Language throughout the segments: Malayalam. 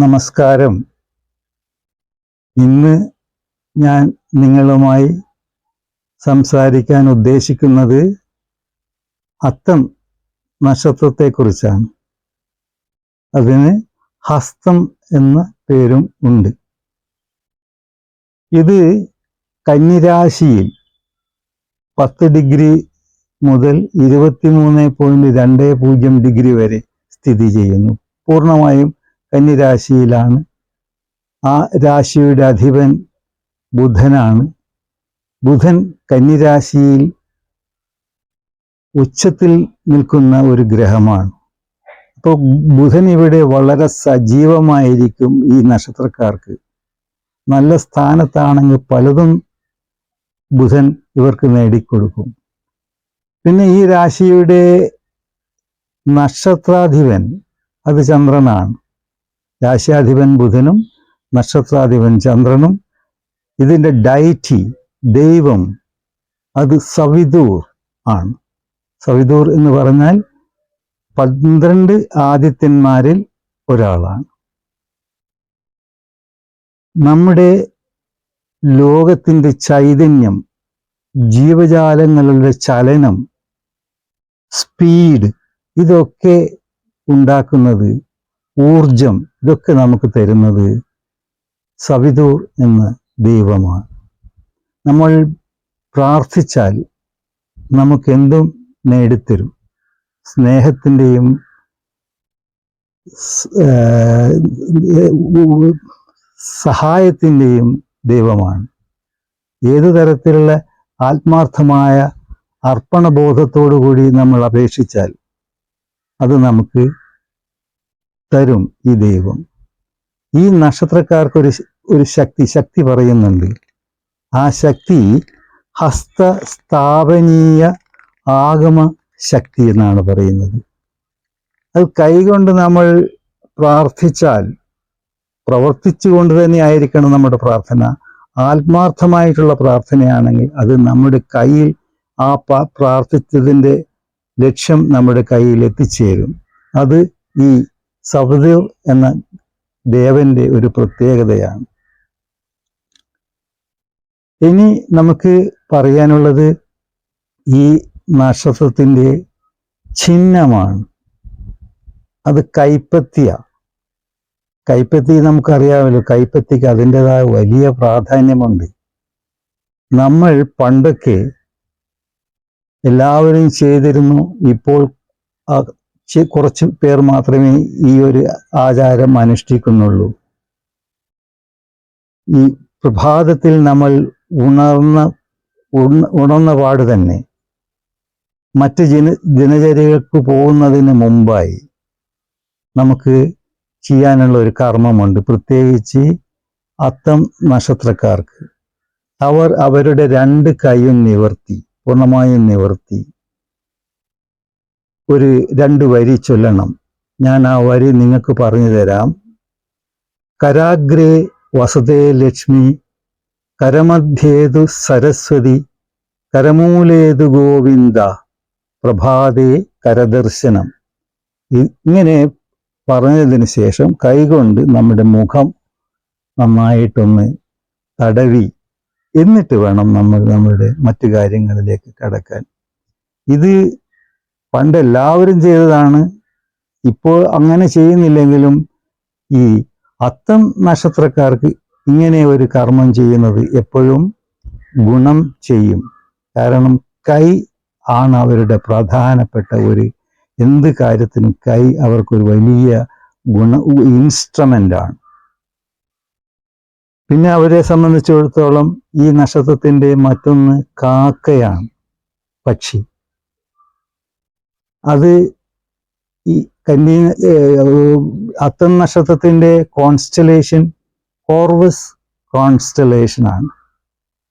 നമസ്കാരം. ഇന്ന് ഞാൻ നിങ്ങളുമായി സംസാരിക്കാൻ ഉദ്ദേശിക്കുന്നത് അത്തം നക്ഷത്രത്തെക്കുറിച്ചാണ്. അതിന് ഹസ്തം എന്ന പേരും ഉണ്ട്. ഇത് കന്നിരാശിയിൽ പത്ത് ഡിഗ്രി മുതൽ ഇരുപത്തിമൂന്ന് പോയിന്റ് രണ്ട് പൂജ്യം ഡിഗ്രി വരെ സ്ഥിതി ചെയ്യുന്നു. പൂർണമായും കന്നിരാശിയിലാണ് ആ രാശിയുടെ അധിപൻ ബുധനാണ്. ബുധൻ കന്നിരാശിയിൽ ഉച്ചത്തിൽ നിൽക്കുന്ന ഒരു ഗ്രഹമാണ്. അപ്പോൾ ബുധൻ ഇവിടെ വളരെ സജീവമായിരിക്കും ഈ നക്ഷത്രക്കാർക്ക്. നല്ല സ്ഥാനത്താണെങ്കിൽ പലതും ബുധൻ ഇവർക്ക് നേടിക്കൊടുക്കും. പിന്നെ ഈ രാശിയുടെ നക്ഷത്രാധിപൻ അത് ചന്ദ്രനാണ്. രാശ്യാധിപൻ ബുധനും നക്ഷത്രാധിപൻ ചന്ദ്രനും. ഇതിന്റെ ഡൈറ്റി ദൈവം അത് സവിദൂർ ആണ്. സവിദൂർ എന്ന് പറഞ്ഞാൽ പന്ത്രണ്ട് ആദിത്യന്മാരിൽ ഒരാളാണ്. നമ്മുടെ ലോകത്തിന്റെ ചൈതന്യം ജീവജാലങ്ങളുടെ ചലനം സ്പീഡ് ഇതൊക്കെ ഉണ്ടാക്കുന്നത് ഊർജം ഇതൊക്കെ നമുക്ക് തരുന്നത് സവിതൂർ എന്ന ദൈവമാണ്. നമ്മൾ പ്രാർത്ഥിച്ചാൽ നമുക്കെന്തും നേടിത്തരും. സ്നേഹത്തിന്റെയും സഹായത്തിന്റെയും ദൈവമാണ്. ഏതു തരത്തിലുള്ള ആത്മാർത്ഥമായ അർപ്പണബോധത്തോടു കൂടി നമ്മൾ അപേക്ഷിച്ചാൽ അത് നമുക്ക് തരും ഈ ദൈവം. ഈ നക്ഷത്രക്കാർക്ക് ഒരു ഒരു ശക്തി ശക്തി പറയുന്നുണ്ട്. ആ ശക്തി ഹസ്തസ്ഥാപനീയ ആഗമ ശക്തി എന്നാണ് പറയുന്നത്. അത് കൈകൊണ്ട് നമ്മൾ പ്രാർത്ഥിച്ചാൽ പ്രവർത്തിച്ചുകൊണ്ട് തന്നെ ആയിരിക്കണം നമ്മുടെ പ്രാർത്ഥന. ആത്മാർത്ഥമായിട്ടുള്ള പ്രാർത്ഥനയാണെങ്കിൽ അത് നമ്മുടെ കയ്യിൽ ആ പ്രാർത്ഥിച്ചതിന്റെ ലക്ഷ്യം നമ്മുടെ കയ്യിൽ എത്തിച്ചേരും. അത് ഈ സബദേവ് എന്ന ദേവന്റെ ഒരു പ്രത്യേകതയാണ്. ഇനി നമുക്ക് പറയാനുള്ളത് ഈ നക്ഷത്രത്തിന്റെ ചിഹ്നമാണ്. അത് കൈപ്പത്തിയ. കൈപ്പത്തി നമുക്കറിയാമല്ലോ കൈപ്പത്തിക്ക് അതിന്റെതായ വലിയ പ്രാധാന്യമുണ്ട്. നമ്മൾ പണ്ടൊക്കെ എല്ലാവരും ചെയ്തിരുന്നു ഇപ്പോൾ കുറച്ച് പേർ മാത്രമേ ഈ ഒരു ആചാരം അനുഷ്ഠിക്കുന്നുള്ളൂ. ഈ പ്രഭാതത്തിൽ നമ്മൾ ഉണർന്ന ഉണർന്ന പാട് തന്നെ മറ്റ് ജന ദിനചര്യകൾക്ക് പോകുന്നതിന് മുമ്പായി നമുക്ക് ചെയ്യാനുള്ള ഒരു കർമ്മമുണ്ട്. പ്രത്യേകിച്ച് അത്തം നക്ഷത്രക്കാർക്ക്. അവർ അവരുടെ രണ്ട് കൈയും നിവർത്തി പൂർണമായും നിവർത്തി. ഒരു രണ്ട് വരി ചൊല്ലണം. ഞാൻ ആ വരി നിങ്ങൾക്ക് പറഞ്ഞു തരാം. കരാഗ്രേ വസതേ ലക്ഷ്മി കരമധ്യേതു സരസ്വതി കരമൂലേതു ഗോവിന്ദ പ്രഭാതേ കരദർശനം. ഇങ്ങനെ പറഞ്ഞതിന് ശേഷം കൈകൊണ്ട് നമ്മുടെ മുഖം നന്നായിട്ടൊന്ന് തടവി. എന്നിട്ട് വേണം നമ്മൾ നമ്മളുടെ മറ്റു കാര്യങ്ങളിലേക്ക് കടക്കാൻ. ഇത് പണ്ട് എല്ലാവരും ചെയ്തതാണ്. ഇപ്പോൾ അങ്ങനെ ചെയ്യുന്നില്ലെങ്കിലും ഈ അത്തം നക്ഷത്രക്കാർക്ക് ഇങ്ങനെ ഒരു കർമ്മം ചെയ്യുന്നത് എപ്പോഴും ഗുണം ചെയ്യും. കാരണം കൈ ആണ് അവരുടെ പ്രധാനപ്പെട്ട ഒരു എന്ത് കാര്യത്തിനും കൈ അവർക്കൊരു വലിയ ഗുണ ഇൻസ്ട്രുമെന്റാണ് പിന്നെ അവരെ സംബന്ധിച്ചിടത്തോളം ഈ നക്ഷത്രത്തിന്റെ മറ്റൊന്ന് കാക്കയാണ് പക്ഷി. അത് ഈ കന്നി അത്തം നക്ഷത്രത്തിന്റെ കോൺസ്റ്റലേഷൻ കോർവസ് കോൺസ്റ്റലേഷൻ ആണ്.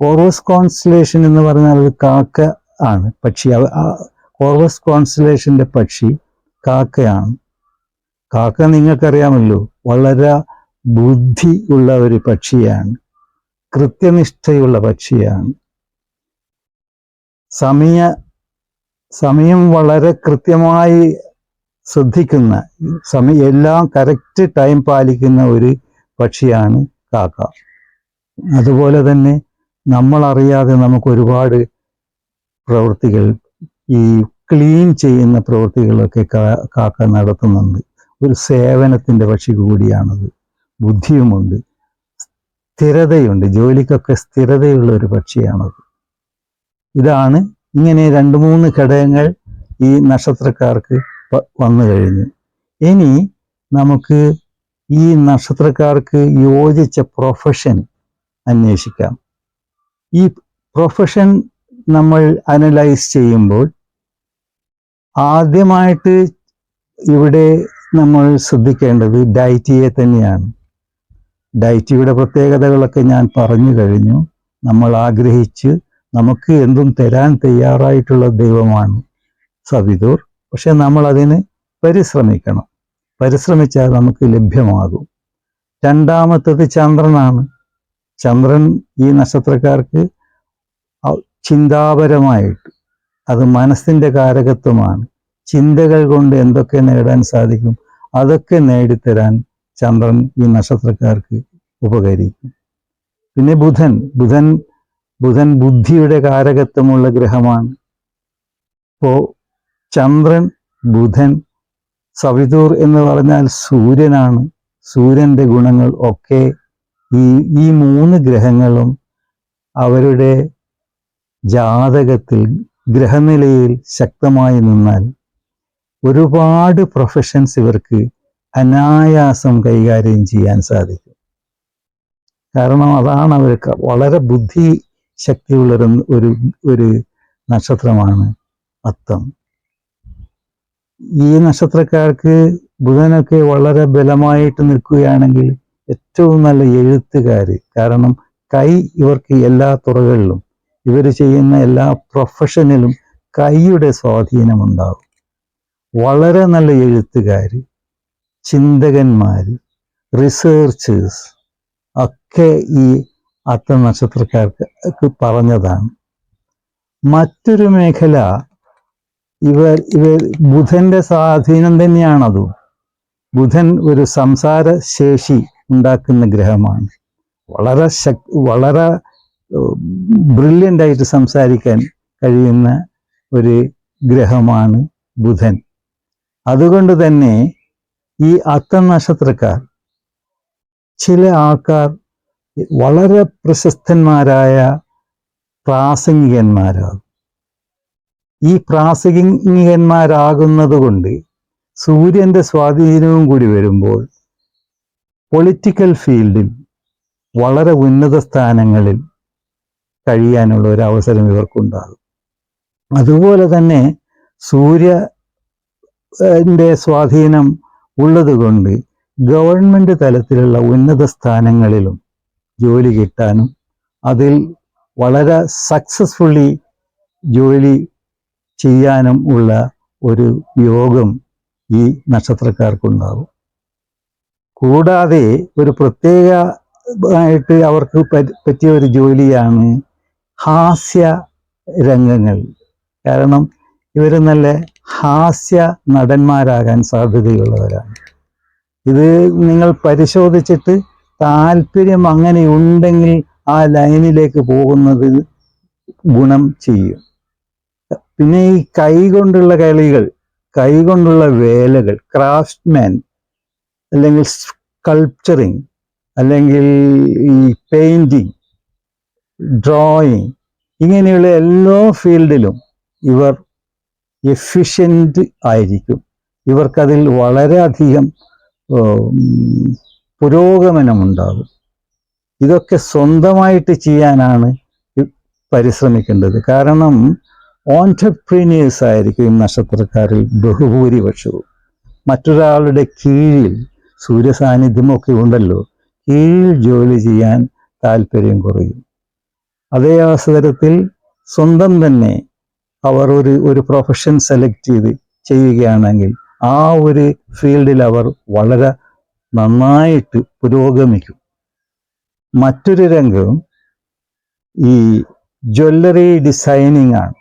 കോർവസ് കോൺസ്റ്റലേഷൻ എന്ന് പറഞ്ഞാൽ ഒരു കാക്ക ആണ്. പക്ഷി കോർവസ് കോൺസ്റ്റലേഷന്റെ പക്ഷി കാക്കയാണ്. കാക്ക നിങ്ങൾക്കറിയാമല്ലോ വളരെ ബുദ്ധി ഉള്ള ഒരു പക്ഷിയാണ്. കൃത്യനിഷ്ഠയുള്ള പക്ഷിയാണ്. സമയ സമയം വളരെ കൃത്യമായി ശ്രദ്ധിക്കുന്ന സമയം എല്ലാം കറക്റ്റ് ടൈം പാലിക്കുന്ന ഒരു പക്ഷിയാണ് കാക്ക. അതുപോലെ തന്നെ നമ്മൾ അറിയാതെ നമുക്ക് ഒരുപാട് പ്രവൃത്തികൾ ഈ ക്ലീൻ ചെയ്യുന്ന പ്രവൃത്തികളൊക്കെ കാക്ക നടത്തുന്നുണ്ട്. ഒരു സേവനത്തിന്റെ പക്ഷി കൂടിയാണത്. ബുദ്ധിയുമുണ്ട്. സ്ഥിരതയുണ്ട്. ജോലിക്കൊക്കെ സ്ഥിരതയുള്ള ഒരു പക്ഷിയാണത്. ഇതാണ് ഇങ്ങനെ രണ്ട് മൂന്ന് ഘടകങ്ങൾ ഈ നക്ഷത്രക്കാർക്ക് വന്നു കഴിഞ്ഞു. ഇനി നമുക്ക് ഈ നക്ഷത്രക്കാർക്ക് യോജിച്ച പ്രൊഫഷൻ അന്വേഷിക്കാം. ഈ പ്രൊഫഷൻ നമ്മൾ അനലൈസ് ചെയ്യുമ്പോൾ ആദ്യമായിട്ട് ഇവിടെ നമ്മൾ ശ്രദ്ധിക്കേണ്ടത് ഡൈറ്റിയെ തന്നെയാണ്. ഡൈറ്റിയുടെ പ്രത്യേകതകളൊക്കെ ഞാൻ പറഞ്ഞു കഴിഞ്ഞു. നമ്മൾ ആഗ്രഹിച്ച് നമുക്ക് എന്തും തരാൻ തയ്യാറായിട്ടുള്ള ദൈവമാണ് സവിദൂർ പക്ഷെ നമ്മൾ അതിന് പരിശ്രമിക്കണം. പരിശ്രമിച്ചാൽ നമുക്ക് ലഭ്യമാകും. രണ്ടാമത്തത് ചന്ദ്രനാണ്. ചന്ദ്രൻ ഈ നക്ഷത്രക്കാർക്ക് ചിന്താപരമായിട്ട് അത് മനസ്സിന്റെ കാരകത്വമാണ്. ചിന്തകൾ കൊണ്ട് എന്തൊക്കെ നേടാൻ സാധിക്കും അതൊക്കെ നേടിത്തരാൻ ചന്ദ്രൻ ഈ നക്ഷത്രക്കാർക്ക് ഉപകരിക്കും. പിന്നെ ബുധൻ. ബുധൻ ബുധൻ ബുദ്ധിയുടെ കാരകത്വമുള്ള ഗ്രഹമാണ്. ഇപ്പോ ചന്ദ്രൻ ബുധൻ സവിതൂർ എന്ന് പറഞ്ഞാൽ സൂര്യനാണ്. സൂര്യന്റെ ഗുണങ്ങൾ ഒക്കെ ഈ ഈ മൂന്ന് ഗ്രഹങ്ങളും അവരുടെ ജാതകത്തിൽ ഗ്രഹനിലയിൽ ശക്തമായി നിന്നാൽ ഒരുപാട് പ്രൊഫഷൻസ് ഇവർക്ക് അനായാസം കൈകാര്യം ചെയ്യാൻ സാധിക്കും. കാരണം അതാണ് അവർക്ക് വളരെ ബുദ്ധി ശക്തിയുള്ളൊരു ഒരു ഒരു നക്ഷത്രമാണ് അത്തം. ഈ നക്ഷത്രക്കാർക്ക് ബുധനൊക്കെ വളരെ ബലമായിട്ട് നിൽക്കുകയാണെങ്കിൽ ഏറ്റവും നല്ല എഴുത്തുകാർ കാരണം കൈ ഇവർക്ക് എല്ലാ തുറകളിലും ഇവർ ചെയ്യുന്ന എല്ലാ പ്രൊഫഷനിലും കൈയുടെ സ്വാധീനമുണ്ടാവും വളരെ നല്ല എഴുത്തുകാർ ചിന്തകന്മാർ റിസേർച്ചേഴ്സ് ഒക്കെ ഈ അത്ത നക്ഷത്രക്കാർക്ക് പറഞ്ഞതാണ്. മറ്റൊരു മേഖല ഇവർ ഇവർ ബുധന്റെ സ്വാധീനം തന്നെയാണതും. ബുധൻ ഒരു സംസാര ശേഷി ഉണ്ടാക്കുന്ന ഗ്രഹമാണ്. വളരെ ശക് വളരെ ബ്രില്യന്റ് ആയിട്ട് സംസാരിക്കാൻ കഴിയുന്ന ഒരു ഗ്രഹമാണ് ബുധൻ. അതുകൊണ്ട് തന്നെ ഈ അത്ത നക്ഷത്രക്കാർ ചില ആൾക്കാർ വളരെ പ്രശസ്തന്മാരായ പ്രാസംഗികന്മാരാകും ഈ പ്രാസംഗികന്മാരാകുന്നത് കൊണ്ട് സൂര്യന്റെ സ്വാധീനവും കൂടി വരുമ്പോൾ പൊളിറ്റിക്കൽ ഫീൽഡിൽ വളരെ ഉന്നത സ്ഥാനങ്ങളിൽ കഴിയാനുള്ള ഒരു അവസരം ഇവർക്കുണ്ടാകും. അതുപോലെ തന്നെ സൂര്യന്റെ സ്വാധീനം ഉള്ളതുകൊണ്ട് ഗവൺമെന്റ് തലത്തിലുള്ള ഉന്നത സ്ഥാനങ്ങളിലും ജോലി കിട്ടാനും അതിൽ വളരെ സക്സസ്ഫുള്ളി ജോലി ചെയ്യാനും ഉള്ള ഒരു യോഗം ഈ നക്ഷത്രക്കാർക്കുണ്ടാകും കൂടാതെ ഒരു പ്രത്യേക ആയിട്ട് അവർക്ക് പറ്റിയ ഒരു ജോലിയാണ് ഹാസ്യ രംഗങ്ങൾ. കാരണം ഇവർ നല്ല ഹാസ്യ നടന്മാരാകാൻ സാധ്യതയുള്ളവരാണ്. ഇത് നിങ്ങൾ പരിശോധിച്ചിട്ട് താല്പര്യം അങ്ങനെ ഉണ്ടെങ്കിൽ ആ ലൈനിലേക്ക് പോകുന്നത് ഗുണം ചെയ്യും. പിന്നെ ഈ കൈ കൊണ്ടുള്ള കളികൾ കൈ കൊണ്ടുള്ള വേലകൾ ക്രാഫ്റ്റ്മാൻ അല്ലെങ്കിൽ സ്കൾപ്ചറിങ് അല്ലെങ്കിൽ ഈ പെയിന്റിങ് ഡ്രോയിങ് ഇങ്ങനെയുള്ള എല്ലാ ഫീൽഡിലും ഇവർ എഫിഷ്യന്റ് ആയിരിക്കും. ഇവർക്കതിൽ വളരെയധികം പുരോഗമനമുണ്ടാകും. ഇതൊക്കെ സ്വന്തമായിട്ട് ചെയ്യാനാണ് പരിശ്രമിക്കേണ്ടത്. കാരണം ഓൺടർപ്രീനിയേഴ്സ് ആയിരിക്കും നക്ഷത്രക്കാരിൽ ബഹുഭൂരിപക്ഷവും. മറ്റൊരാളുടെ കീഴിൽ സൂര്യസാന്നിധ്യമൊക്കെ ഉണ്ടല്ലോ കീഴിൽ ജോലി ചെയ്യാൻ താല്പര്യം കുറയും. അതേ അവസരത്തിൽ സ്വന്തം തന്നെ അവർ ഒരു ഒരു പ്രൊഫഷൻ സെലക്ട് ചെയ്ത് ചെയ്യുകയാണെങ്കിൽ ആ ഒരു ഫീൽഡിൽ അവർ വളരെ നന്നായിട്ട് പുരോഗമിക്കും. മറ്റൊരു രംഗം ഈ ജ്വല്ലറി ഡിസൈനിങ് ആണ്.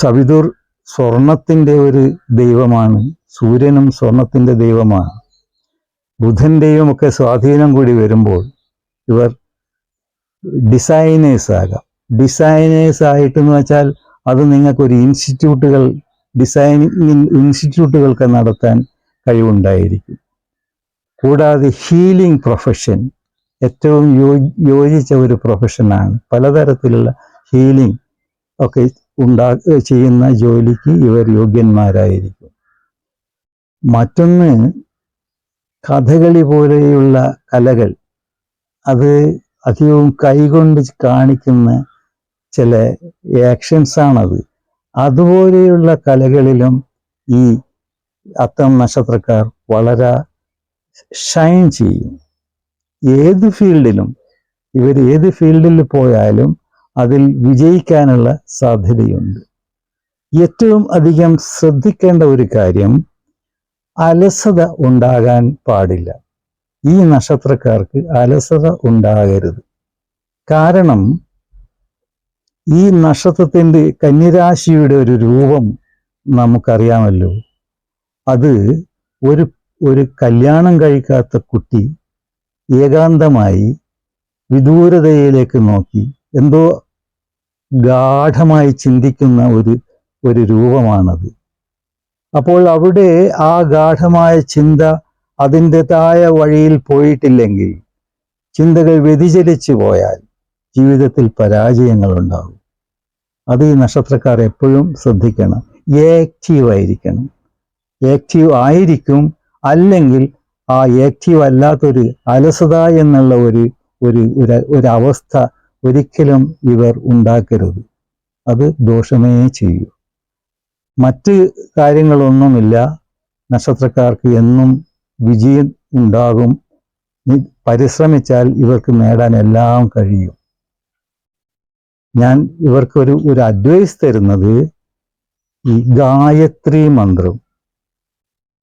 സവിദൂർ സ്വർണത്തിന്റെ ഒരു ദൈവമാണ് സൂര്യനും സ്വർണത്തിന്റെ ദൈവമാണ്. ബുധന്റെയും ഒക്കെ സ്വാധീനം കൂടി വരുമ്പോൾ ഇവർ ഡിസൈനേഴ്സ് ആകാം. ഡിസൈനേഴ്സ് ആയിട്ടെന്ന് വെച്ചാൽ അത് നിങ്ങൾക്കൊരു ഇൻസ്റ്റിറ്റ്യൂട്ടുകൾ ഡിസൈനിങ് ഇൻസ്റ്റിറ്റ്യൂട്ടുകൾക്ക് നടത്താൻ കഴിവുണ്ടായിരിക്കും. കൂടാതെ ഹീലിംഗ് പ്രൊഫഷൻ ഏറ്റവും യോജിച്ച ഒരു പ്രൊഫഷനാണ് പലതരത്തിലുള്ള ഹീലിംഗ് ഒക്കെ ഉണ്ടാ ചെയ്യുന്ന ജോലിക്ക് ഇവർ യോഗ്യന്മാരായിരിക്കും. മറ്റൊന്ന് കഥകളി പോലെയുള്ള കലകൾ. അത് അധികവും കൈകൊണ്ട് കാണിക്കുന്ന ചില ആക്ഷൻസ് ആണത്. അതുപോലെയുള്ള കലകളിലും ഈ അത്തം നക്ഷത്രക്കാർ വളരെ ഷൈൻ ചെയ്യും. ഏത് ഫീൽഡിലും ഇവർ ഏത് ഫീൽഡിൽ പോയാലും അതിൽ വിജയിക്കാനുള്ള സാധ്യതയുണ്ട്. ഏറ്റവും അധികം ശ്രദ്ധിക്കേണ്ട ഒരു കാര്യം അലസത ഉണ്ടാകാൻ പാടില്ല. ഈ നക്ഷത്രക്കാർക്ക് അലസത ഉണ്ടാകരുത്. കാരണം ഈ നക്ഷത്രത്തിന്റെ കന്യരാശിയുടെ ഒരു രൂപം നമുക്കറിയാമല്ലോ. അത് ഒരു ഒരു കല്യാണം കഴിക്കാത്ത കുട്ടി ഏകാന്തമായി വിദൂരതയിലേക്ക് നോക്കി എന്തോ ഗാഠമായി ചിന്തിക്കുന്ന ഒരു ഒരു രൂപമാണത്. അപ്പോൾ അവിടെ ആ ഗാഠമായ ചിന്ത അതിന്റെതായ വഴിയിൽ പോയിട്ടില്ലെങ്കിൽ ചിന്തകൾ വ്യതിചലിച്ചു പോയാൽ ജീവിതത്തിൽ പരാജയങ്ങൾ ഉണ്ടാകും അത് ഈ നക്ഷത്രക്കാർ എപ്പോഴും ശ്രദ്ധിക്കണം. ആക്റ്റീവ് ആയിരിക്കണം. ആക്റ്റീവ് ആയിരിക്കും അല്ലെങ്കിൽ ആ ആക്റ്റീവ് അല്ലാത്തൊരു അലസത എന്നുള്ള ഒരു ഒരു ഒരു അവസ്ഥ ഒരിക്കലും ഇവർ ഉണ്ടാക്കരുത്. അത് ദോഷമേ ചെയ്യൂ. മറ്റ് കാര്യങ്ങളൊന്നുമില്ല. നക്ഷത്രക്കാർക്ക് എന്നും വിജയം ഉണ്ടാകും. പരിശ്രമിച്ചാൽ ഇവർക്ക് നേടാൻ എല്ലാം കഴിയും. ഞാൻ ഇവർക്കൊരു ഒരു അഡ്വൈസ് തരുന്നത് ഈ ഗായത്രി മന്ത്രം.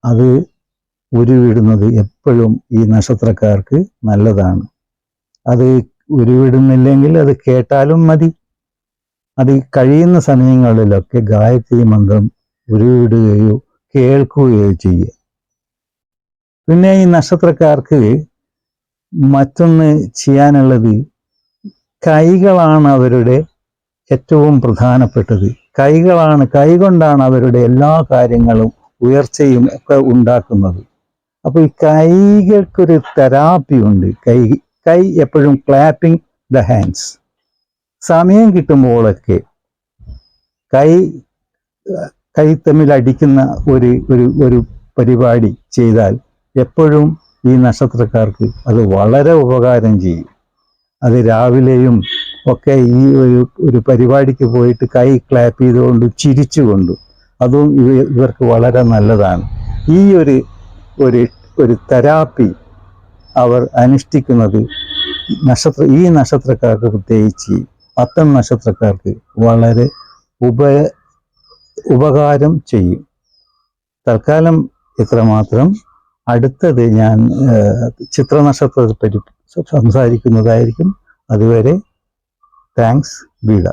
അത് ഉരുവിടുന്നത് എപ്പോഴും ഈ നക്ഷത്രക്കാർക്ക് നല്ലതാണ്. അത് ഉരുവിടുന്നില്ലെങ്കിൽ അത് കേട്ടാലും മതി. അത് കഴിയുന്ന സമയങ്ങളിലൊക്കെ ഗായത്രി മന്ത്രം ഉരുവിടുകയോ കേൾക്കുകയോ ചെയ്യുക. പിന്നെ ഈ നക്ഷത്രക്കാർക്ക് മറ്റൊന്ന് ചെയ്യാനുള്ളത് കൈകളാണ് അവരുടെ ഏറ്റവും പ്രധാനപ്പെട്ടത്. കൈകളാണ് കൈകൊണ്ടാണ് അവരുടെ എല്ലാ കാര്യങ്ങളും ഉയർച്ചയും ഒക്കെ ഉണ്ടാക്കുന്നത്. അപ്പൊ ഈ കൈകൾക്കൊരു തെറാപ്പി ഉണ്ട്. കൈ കൈ എപ്പോഴും ക്ലാപ്പിംഗ് ദ ഹാൻഡ്സ് സമയം കിട്ടുമ്പോഴൊക്കെ കൈ കൈ തമ്മിൽ അടിക്കുന്ന ഒരു ഒരു ഒരു പരിപാടി ചെയ്താൽ എപ്പോഴും ഈ നക്ഷത്രക്കാർക്ക് അത് വളരെ ഉപകാരം ചെയ്യും. അത് രാവിലെയും ഒക്കെ ഈ ഒരു ഒരു പരിപാടിക്ക് പോയിട്ട് കൈ ക്ലാപ്പ് ചെയ്തുകൊണ്ട് ചിരിച്ചുകൊണ്ടും അതും ഇവ- ഇവർക്ക് വളരെ നല്ലതാണ്. ഈ ഒരു ഒരു ഒരു തെറാപ്പി അവർ അനുഷ്ഠിക്കുന്നത് നക്ഷത്ര ഈ നക്ഷത്രക്കാർക്ക് പ്രത്യേകിച്ച് അത്തം നക്ഷത്രക്കാർക്ക് വളരെ ഉപ ഉപകാരം ചെയ്യും. തൽക്കാലം ഇത്രമാത്രം. അടുത്തത് ഞാൻ ചിത്രനക്ഷത്രത്തെ പറ്റി സംസാരിക്കുന്നതായിരിക്കും. അതുവരെ താങ്ക്സ് ബീഡ.